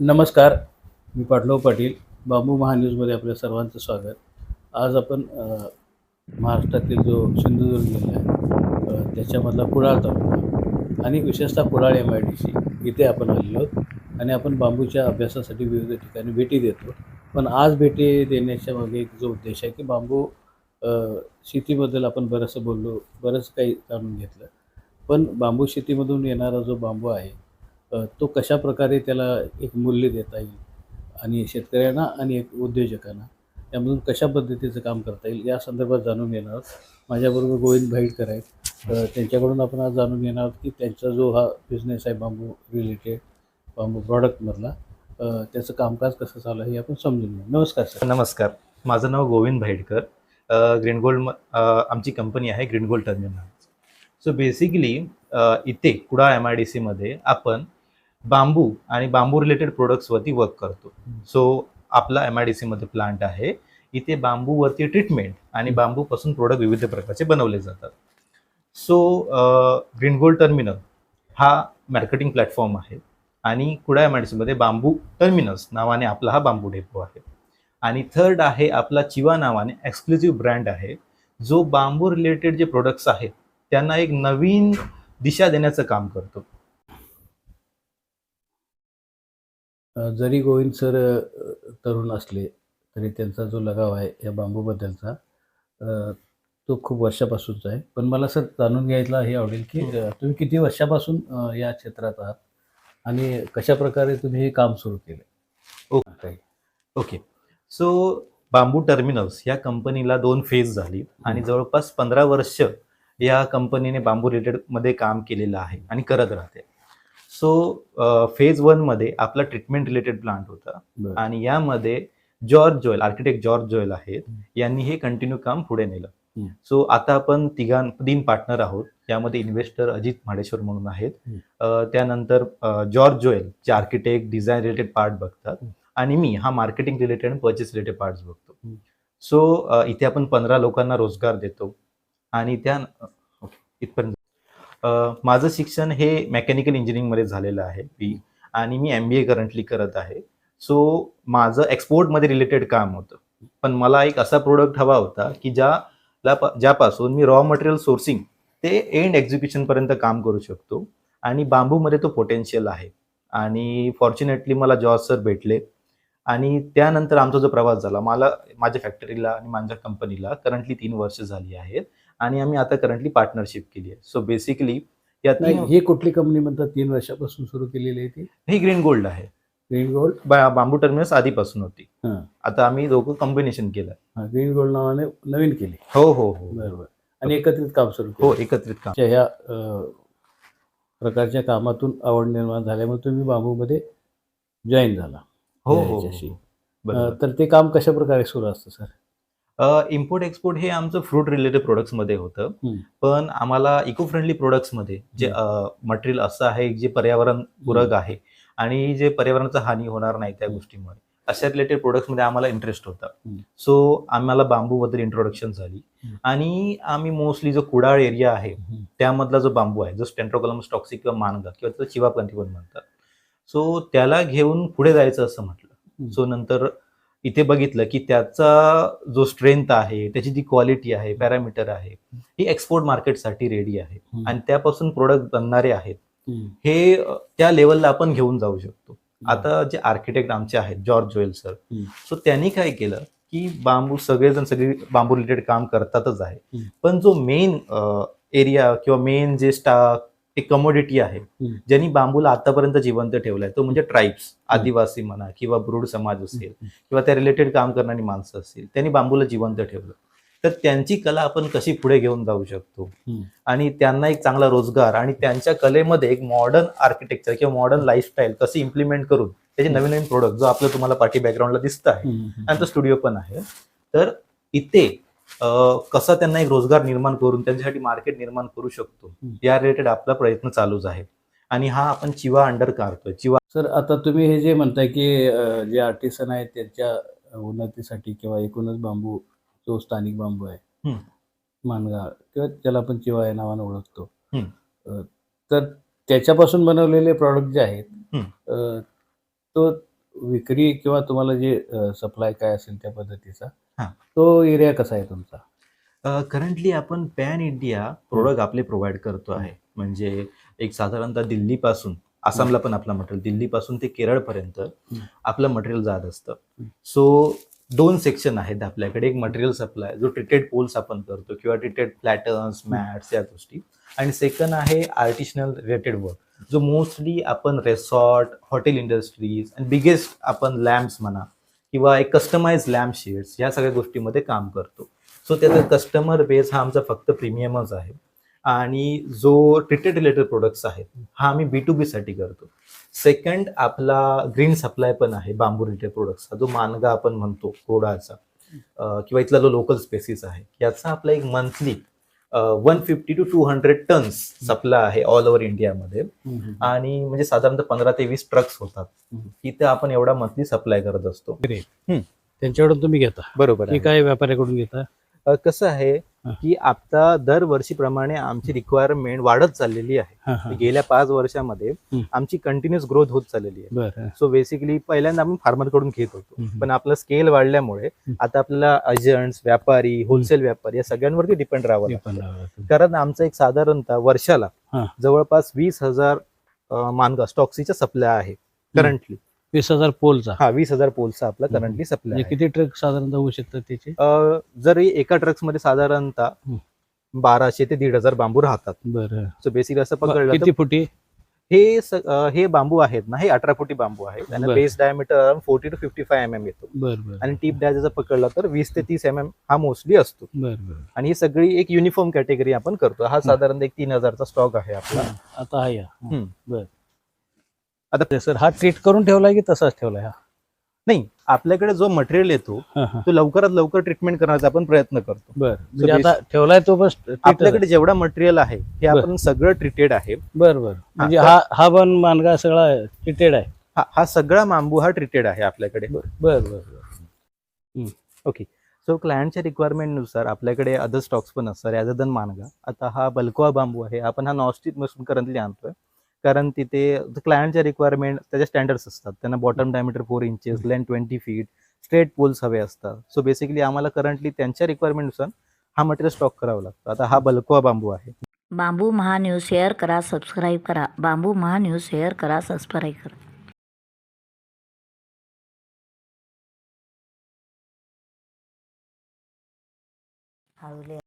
नमस्कार मी पाटलाव पाटील बांबू महान्यूजमध्ये आपल्या सर्वांचं स्वागत. आज आपण महाराष्ट्रातील जो सिंधुदुर्ग जिल्हा आहे त्याच्यामधला कुडाळ तालुका आणि विशेषतः Kudal M I D C इथे आपण आलेलो आहोत आणि आपण बांबूच्या अभ्यासासाठी विविध ठिकाणी भेटी देतो. पण आज भेटी देण्याच्या मागे एक जो उद्देश आहे की बांबू शेतीबद्दल आपण बरंचसं बोललो बरंच काही जाणून घेतलं. पण बांबू शेतीमधून येणारा जो बांबू आहे तो कशा प्रकारे त्याला एक मूल्य देता येईल? आणि शेतकऱ्यांना आणि एक उद्योजकांना त्यामधून कशा पद्धतीचं काम करता येईल? या संदर्भात जाणून घेणार आहोत. माझ्याबरोबर गोविंद भाईडकर आहेत. त्यांच्याकडून आपण आज जाणून घेणार आहोत की त्यांचा जो हा बिझनेस आहे बांबू रिलेटेड बांबू प्रॉडक्टमधला त्याचं कामकाज कसं चालू आहे हे आपण समजून घेऊ. नमस्कार सर. नमस्कार. माझं नाव गोविंद भाईडकर. ग्रीन गोल्ड आमची कंपनी आहे green gold terminal. So basically इथे कुडाळ एम आय डी सीमध्ये आपण बांबू आणि बांबू रिलेटेड प्रोडक्ट्सवरती वर्क करतो. सो आपला एम आय डी सीमध्ये प्लांट आहे. इथे बांबूवरती ट्रीटमेंट आणि बांबूपासून प्रोडक्ट विविध प्रकारचे बनवले जातात. सो ग्रीन गोल्ड टर्मिनल हा मार्केटिंग प्लॅटफॉर्म आहे आणि कुडाळ एम आय डी सीमध्ये बांबू टर्मिनल्स नावाने आपला हा बांबू डेपो आहे. आणि थर्ड आहे आपला चिवा नावाने एक्सक्लुझिव्ह ब्रँड आहे. जो बांबू रिलेटेड जे प्रोडक्ट्स आहेत त्यांना एक नवीन दिशा देण्याचं काम करतो अ, जरी गोविंद सर तरुण असले तरी त्यांचा जो लगाव आहे या बांबूबद्दलचा तो खूप वर्षापासूनचा आहे. पण मला सर जाणून घ्यायला हे आवडेल की अ, तुम्ही किती वर्षापासून या क्षेत्रात आहात? आणि कशा प्रकारे तुम्ही हे काम सुरू केले okay. Okay. So bamboo terminals या कंपनीला दोन फेज झाली आणि जवळपास पंधरा वर्ष या कंपनीने बांबू रिलेटेडमध्ये काम केलेलं आहे आणि करत राहते. सो फेज वनमध्ये आपला ट्रीटमेंट रिलेटेड प्लांट होता. आणि यामध्ये George Joel architect George Joel आहेत. यांनी हे कंटिन्यू काम पुढे नेलं. सो आता आपण तिघां तीन पार्टनर आहोत यामध्ये इन्व्हेस्टर अजित म्हाडेश्वर म्हणून आहेत त्यानंतर जॉर्ज जोएल जे आर्किटेक्ट डिझाईन रिलेटेड पार्ट बघतात. आणि मी हा मार्केटिंग रिलेटेड आणि पर्चेस रिलेटेड पार्ट्स बघतो. सो इथे आपण पंधरा लोकांना रोजगार देतो आणि त्या इथपर्यंत माझं शिक्षण हे मेकॅनिकल इंजिनिअरिंगमध्ये झालेलं आहे. बी आणि मी एम बी ए करंटली करत आहे. सो माझं एक्सपोर्टमध्ये रिलेटेड काम होतं. पण मला एक असा प्रोडक्ट हवा होता की ज्याला ज्यापासून मी raw material sourcing to end एक्झिक्युशनपर्यंत काम करू शकतो. आणि बांबूमध्ये तो पोटेन्शियल आहे. आणि फॉर्च्युनेटली मला जॉर्ज सर भेटले. आणि त्यानंतर आमचा जो प्रवास झाला मला माझ्या फॅक्टरीला आणि माझ्या कंपनीला करंटली तीन वर्ष झाली आहेत. आणि आम्ही आता करंटली पार्टनरशिप केली आहे. सो बेसिकली ही कुठली कंपनी म्हणतात? तीन वर्षापासून सुरू केलेली आहे ती? ही ग्रीन गोल्ड आहे. ग्रीन गोल्ड बांबू टर्मिनस आधीपासून होती. हां. आता आम्ही दोघं कॉम्बिनेशन केलं. हां ग्रीन गोल्ड नावाने नवीन केली. हो हो हो. बरोबर. आणि एकत्रित काम सुरू हो एकत्रित काम. ह्या प्रकारच्या कामातून आवड निर्माण झाल्यामुळे तुम्ही बांबूमध्ये जॉईन झाला. हो हो. हो बरोबर. तर ते काम कशा प्रकारे सुरू असतं सर? इम्पोर्ट एक्सपोर्ट हे आमचं फ्रूट रिलेटेड प्रोडक्ट्समध्ये होतं. पण आम्हाला इको फ्रेंडली प्रोडक्ट्समध्ये जे मटेरियल असं आहे जे पर्यावरण पूरक आहे आणि जे पर्यावरणाचा हानी होणार नाही त्या. गोष्टीमुळे अशा रिलेटेड प्रोडक्ट्समध्ये आम्हाला इंटरेस्ट होता. सो आम्हाला बांबू बद्दल इंट्रोडक्शन झाली. आणि आम्ही मोस्टली जो कुडाळ एरिया आहे. त्यामधला जो बांबू आहे जो स्टेंट्रोकलमस टॉक्सिक किंवा मानगा किंवा त्याला चिवाप्लांटी पण म्हणतात सो त्याला घेऊन पुढे जायचं असं म्हटलं. सो नंतर इथे बघितलं की त्याचा जो स्ट्रेंथ आहे त्याची जी क्वालिटी आहे पॅरामीटर आहे ही एक्सपोर्ट मार्केटसाठी रेडी आहे. आणि त्यापासून प्रोडक्ट बनणारे आहेत. हे त्या लेवलला आपण घेऊन जाऊ शकतो आता जे आर्किटेक्ट आमचे आहेत जॉर्ज जोएल सर. सो त्यांनी काय केलं की बांबू सगळेजण सगळे बांबू रिलेटेड काम करतातच आहे. पण जो मेन एरिया किंवा मेन जे स्टा एक कमोडिटी आहे. ज्यांनी बांबूला आतापर्यंत जिवंत ठेवलाय. तो म्हणजे ट्राईब्स आदिवासी म्हणा किंवा ब्रूड समाज असेल किंवा त्या रिलेटेड काम करणारी माणसं असतील त्यांनी बांबूला जिवंत ठेवलं. तर त्यांची कला आपण कशी पुढे घेऊन जाऊ शकतो. आणि त्यांना एक चांगला रोजगार आणि त्यांच्या कलेमध्ये एक मॉडर्न आर्किटेक्चर किंवा मॉडर्न लाईफस्टाईल कशी इम्प्लिमेंट करून त्याचे नवीन नवीन प्रोडक्ट जो आपलं तुम्हाला पाठी बॅकग्राऊंडला दिसत आहे. आणि तो स्टुडिओ पण आहे. तर इथे कसा त्यांना एक रोजगार निर्माण करून त्यांच्यासाठी मार्केट निर्माण करू शकतो. या रिलेटेड आपला प्रयत्न चालूच आहे. आणि हा आपण चिवा अंडर काढतोय चिवा सर आता तुम्ही हे जे म्हणताय की जे आर्टिसन आहेत त्यांच्या उन्नतीसाठी किंवा एकूणच बांबू जो स्थानिक बांबू आहे हम्म. मानगा किंवा त्याला आपण चिवा या नावानं ओळखतो. तर त्याच्यापासून बनवलेले प्रॉडक्ट जे आहेत तो विक्री किंवा तुम्हाला जे सप्लाय काय असेल त्या पद्धतीचा हां. तो एरिया कसा आहे तुमचा करंटली आपण पॅन इंडिया प्रोडक्ट आपले प्रोव्हाइड करतो आहे म्हणजे एक साधारणतः दिल्लीपासून आसामला पण आपलं मटेरियल दिल्लीपासून ते केरळपर्यंत आपलं मटेरियल जात असतं. सो दोन सेक्शन आहेत आपल्याकडे एक मटेरियल सप्लाय जो ट्रिटेड पोल्स आपण करतो किंवा ट्रिटेड प्लॅटर्न्स मॅट्स या गोष्टी आणि सेकंड आहे आर्टिशनल रिलेटेड वर्क जो मोस्टली आपण रेसॉर्ट हॉटेल इंडस्ट्रीज आणि बिगेस्ट आपण लॅम्प्स म्हणा किंवा एक कस्टमाइज लॅम्प शेड्स या सगळ्या गोष्टीमध्ये काम करतो. सो त्याचा कस्टमर बेस हा आमचा फक्त प्रीमियमच आहे. आणि जो ट्रिटेड रिलेटेड प्रोडक्ट्स आहेत हा आम्ही बी टू बीसाठी करतो. सेकंड आपला ग्रीन सप्लाय पण आहे बांबू रिलेटेड प्रोडक्ट्सचा जो मानगा आपण म्हणतो कोडाचा किंवा इथला जो लोकल स्पेसिस आहे याचा आपला एक monthly one fifty two two hundred tons supply आहे ऑल ओव्हर इंडियामध्ये आणि म्हणजे साधारणतः पंधरा ते वीस ट्रक्स होतात. तिथे आपण एवढा मंथली सप्लाय करत असतो. त्यांच्याकडून तुम्ही घेता. बरोबर काय व्यापाऱ्याकडून घेता? कसं आहे. की आता दरवर्षीप्रमाणे आमची रिक्वायरमेंट वाढत चाललेली आहे. गेल्या पाच वर्षामध्ये. आमची कंटिन्युअस ग्रोथ होत चाललेली आहे. सो बेसिकली पहिल्यांदा आम्ही फार्मरकडून घेत होतो. पण आपलं स्केल वाढल्यामुळे आता आपल्याला एजंट्स व्यापारी होलसेल व्यापारी या सगळ्यांवरती डिपेंड राहावं. कारण आमचं एक साधारणतः वर्षाला. जवळपास वीस हजार मानगा स्टॉक्सीचा सप्लाय आहे करंटली वीस हजार पोलचा. हा वीस हजार पोलचा आपला. करंटली सप्लाय म्हणजे किती ट्रक साधारणतः होऊ शकतात त्याचे? जरी एका ट्रक्समध्ये साधारणतः. बाराशे ते दीड हजार बांबू राहतात. बरं. सो बेसिकली असं पकडलं किती फुटी? हे हे बांबू आहेत ना हे अठरा फुटी बांबू आहे त्यांना. Base diameter forty two fifty five M M येतो. आणि टीप डाय जर पकडला तर वीस ते तीस एम एम हा मोस्टली असतो. आणि ही सगळी एक युनिफॉर्म कॅटेगरी आपण करतो. हा साधारण एक तीन हजारचा स्टॉक आहे आपला. आता हा. बरं. आता सर हा ट्रीट करून ठेवलाय की तसाच ठेवलाय हा? नाही आपल्याकडे जो मटेरियल येतो तो लवकरात लवकर ट्रीटमेंट करण्याचा आपण प्रयत्न करतो. बरं. म्हणजे आता ठेवलाय तो बस आपल्याकडे जेवढा मटेरियल आहे हे. आपण सगळं ट्रीटेड आहे. बरं बरं. म्हणजे हा हा पण मानगा सगळा ट्रीटेड आहे. हा हा सगळा बांबू हा ट्रीटेड आहे आपल्याकडे. बरं बरं बरं. ओके सो क्लायंटच्या रिक्वायरमेंटनुसार आपल्याकडे अदर स्टॉक्स पण असतात. ॲज अ दन मानगा आता हा बल्कवा बांबू आहे. आपण हा नॉस्टिक मशीन करंटली आणतोय. कारण तिथे क्लायंटच्या रिक्वायरमेंट त्याच्या स्टँडर्ड्स असतात. त्यांना bottom diameter four inches length twenty feet straight poles हवे असतात. सो बेसिकली आम्हाला करंटली त्यांच्या रिक्वायरमेंटनुसार हा मटेरियल स्टॉक करावा लागतो. आता हा बल्कवा बांबू आहे. बांबू महान्यूज शेअर करा सबस्क्राईब करा. बांबू महान्यूज शेअर करा सबस्क्राईब करा. हळूले